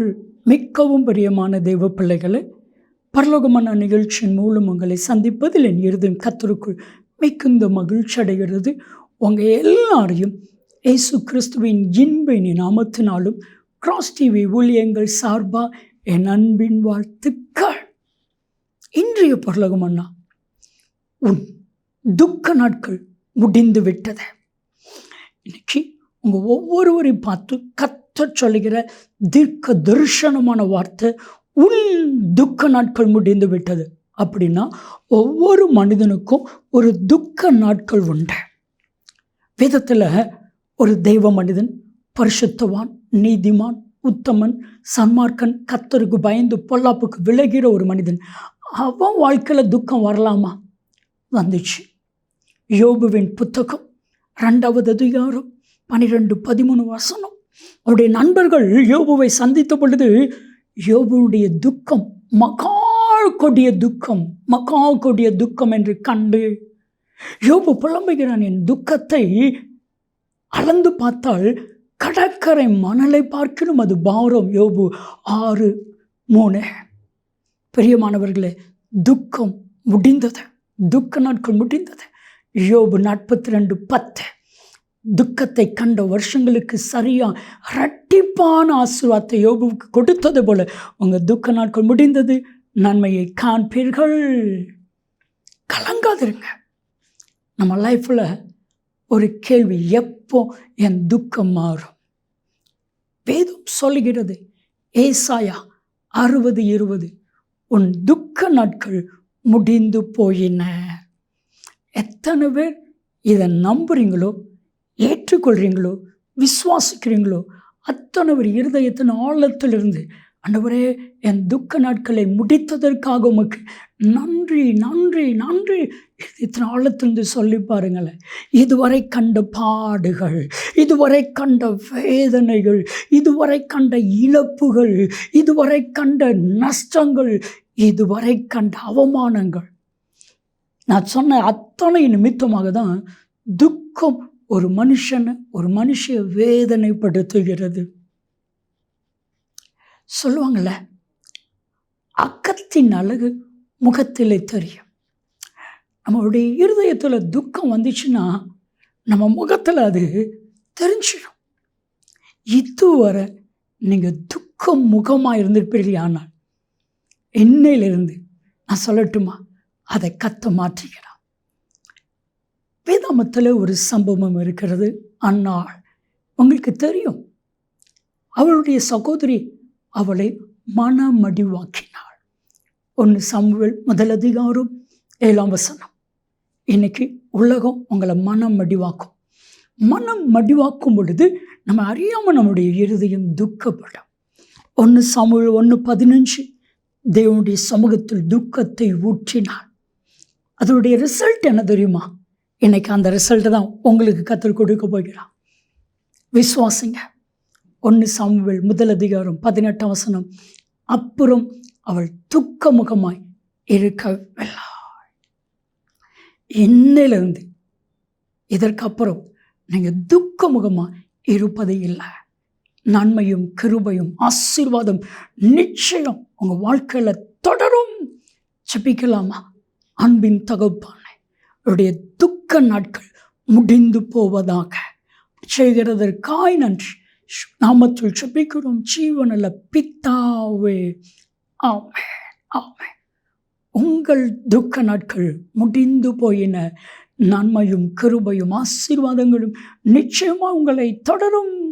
கத்தருக்குள் மிக்கவும் பிரியமான தெய்வ பிள்ளைகளை பரலோகமான நிகழ்ச்சியின் மூலம் உங்களை சந்திப்பதில் என் இருதயம் கத்தருக்குள் மிகுந்த மகிழ்ச்சி அடைகிறது. உங்கள் எல்லாரையும் இயேசு கிறிஸ்துவின் இன்பின் நாமத்தினாலும் கிராஸ் டிவி ஊழியங்கள் சார்பாக என் அன்பின் வாழ்த்துக்கள். இன்றைய பரலோகம் அண்ணா உன் துக்க நாட்கள் முடிந்து விட்டது இன்னைக்கு உங்கள் ஒவ்வொருவரையும் பார்த்து கத் கத்த சொல்லுகிற தீர்க்க தரிசனமான வார்த்தை உன் துக்க நாட்கள் முடிந்து விட்டது. அப்படின்னா ஒவ்வொரு மனிதனுக்கும் ஒரு துக்க நாட்கள் உண்டு. வேதத்தில் ஒரு தெய்வ மனிதன் பரிசுத்தவான் நீதிமான் உத்தமன் சன்மார்க்கன் கத்தருக்கு பயந்து பொல்லாப்புக்கு விலகிற ஒரு மனிதன் அவன் வாழ்க்கையில் துக்கம் வரலாமா? வந்துச்சு. யோபுவின் புத்தகம் ரெண்டாவது அதிகாரம் பன்னிரெண்டு பதிமூணு வசனம். அவருடைய நண்பர்கள் யோபுவை சந்தித்த பொழுது யோபுடைய துக்கம் மகா கொடிய துக்கம் மகா கொடிய துக்கம் என்று கண்டு யோபு புலம்புகிறான். என் துக்கத்தை அளந்து பார்த்தால் கடற்கரை மணலை பார்க்கணும். அது பாரம் யோபு ஆறு மூணு. பெரியமானவர்களே துக்கம் முடிந்தது. துக்க நாட்கள் முடிந்தது. யோபு நாற்பத்தி ரெண்டு பத்து. துக்கத்தை கண்ட வருஷங்களுக்கு சரியாக இரட்டிப்பான ஆசீர்வாதத்தை யோபுவுக்கு கொடுத்தது போல் உங்கள் துக்க நாட்கள் முடிந்தது. நன்மையை காண்பீர்கள். கலங்காதிருங்க. நம்ம லைஃப்பில் ஒரு கேள்வி எப்போ என் துக்கம் மாறும்? வேதம் சொல்லுகிறது ஏசாயா அறுபது இருபது உன் துக்க நாட்கள் முடிந்து போயின. எத்தனை பேர் இதை நம்புறீங்களோ ஏற்றுக்கொள்கிறீங்களோ விசுவாசிக்கிறீங்களோ? அத்தனை ஒரு இருதயத்தின் ஆழத்திலிருந்து ஆண்டவரே என் துக்க நாட்களை முடித்ததற்காக உமக்கு நன்றி நன்றி நன்றி. இத்தனை ஆழத்திலிருந்து சொல்லி பாருங்களேன். இதுவரை கண்ட பாடுகள் இதுவரை கண்ட வேதனைகள் இதுவரை கண்ட இழப்புகள் இதுவரை கண்ட நஷ்டங்கள் இதுவரை கண்ட அவமானங்கள். நான் சொன்ன அத்தனை நிமித்தமாக தான் துக்கம் ஒரு மனுஷனை ஒரு மனுஷிய வேதனைப்படுத்துகிறது. சொல்லுவாங்கள அக்கத்தின் அழகு முகத்திலே தெரியும். நம்மளுடைய இருதயத்தில் துக்கம் வந்துச்சுன்னா நம்ம முகத்தில் அது தெரிஞ்சிடும். இதுவரை நீங்கள் துக்கம் முகமாக இருந்திருப்பீர்கள் ஆனால் என்னையிலிருந்து நான் சொல்லட்டுமா? அதை கத்த மாற்றிக்கிறான் வேதாமத்தில் ஒரு சம்பவம் இருக்கிறது. அன்னாள் உங்களுக்கு தெரியும். அவளுடைய சகோதரி அவளை மனமடிவாக்கினாள். ஒன்று சம்புவல் முதல் அதிகாரம் ஏழாம் வசனம். இன்னைக்கு உலகம் உங்களை மனம் மடிவாக்கும் மனம் மடிவாக்கும் பொழுது நம்ம அறியாமல் நம்முடைய இருதயம் துக்கப்படும். ஒன்று சமூக ஒன்று பதினஞ்சு தேவனுடைய சமூகத்தில் துக்கத்தை ஊற்றினாள். அதனுடைய ரிசல்ட் என்ன தெரியுமா? இன்னைக்கு அந்த ரிசல்ட்டு தான் உங்களுக்கு கற்றுக் கொடுக்க போகிறான் விசுவாசிங்க. ஒன்று சாமுவேல் முதல் அதிகாரம் பதினெட்டாம் வசனம். அப்புறம் அவள் துக்க முகமாய் இருக்கவில்லை. என்னிலிருந்து இதற்கப்புறம் நீங்கள் துக்க முகமாக இருப்பது இல்லை. நன்மையும் கிருபையும் ஆசீர்வாதம் நிச்சயம் உங்கள் வாழ்க்கையில் தொடரும். செப்பிக்கலாமா அன்பின் தகப்பானே அவருடைய துக்க நாட்கள் முடிந்து போவதாக. செய்கிறதற்காய் நன்றி. நாமத்தில் ஜெபிக்கிறோம். ஜீவனில் பித்தாவே ஆமே ஆமே உங்கள் துக்க நாட்கள் முடிந்து போயின. நன்மையும் கிருபையும் ஆசீர்வாதங்களும் நிச்சயமாக உங்களை தொடரும்.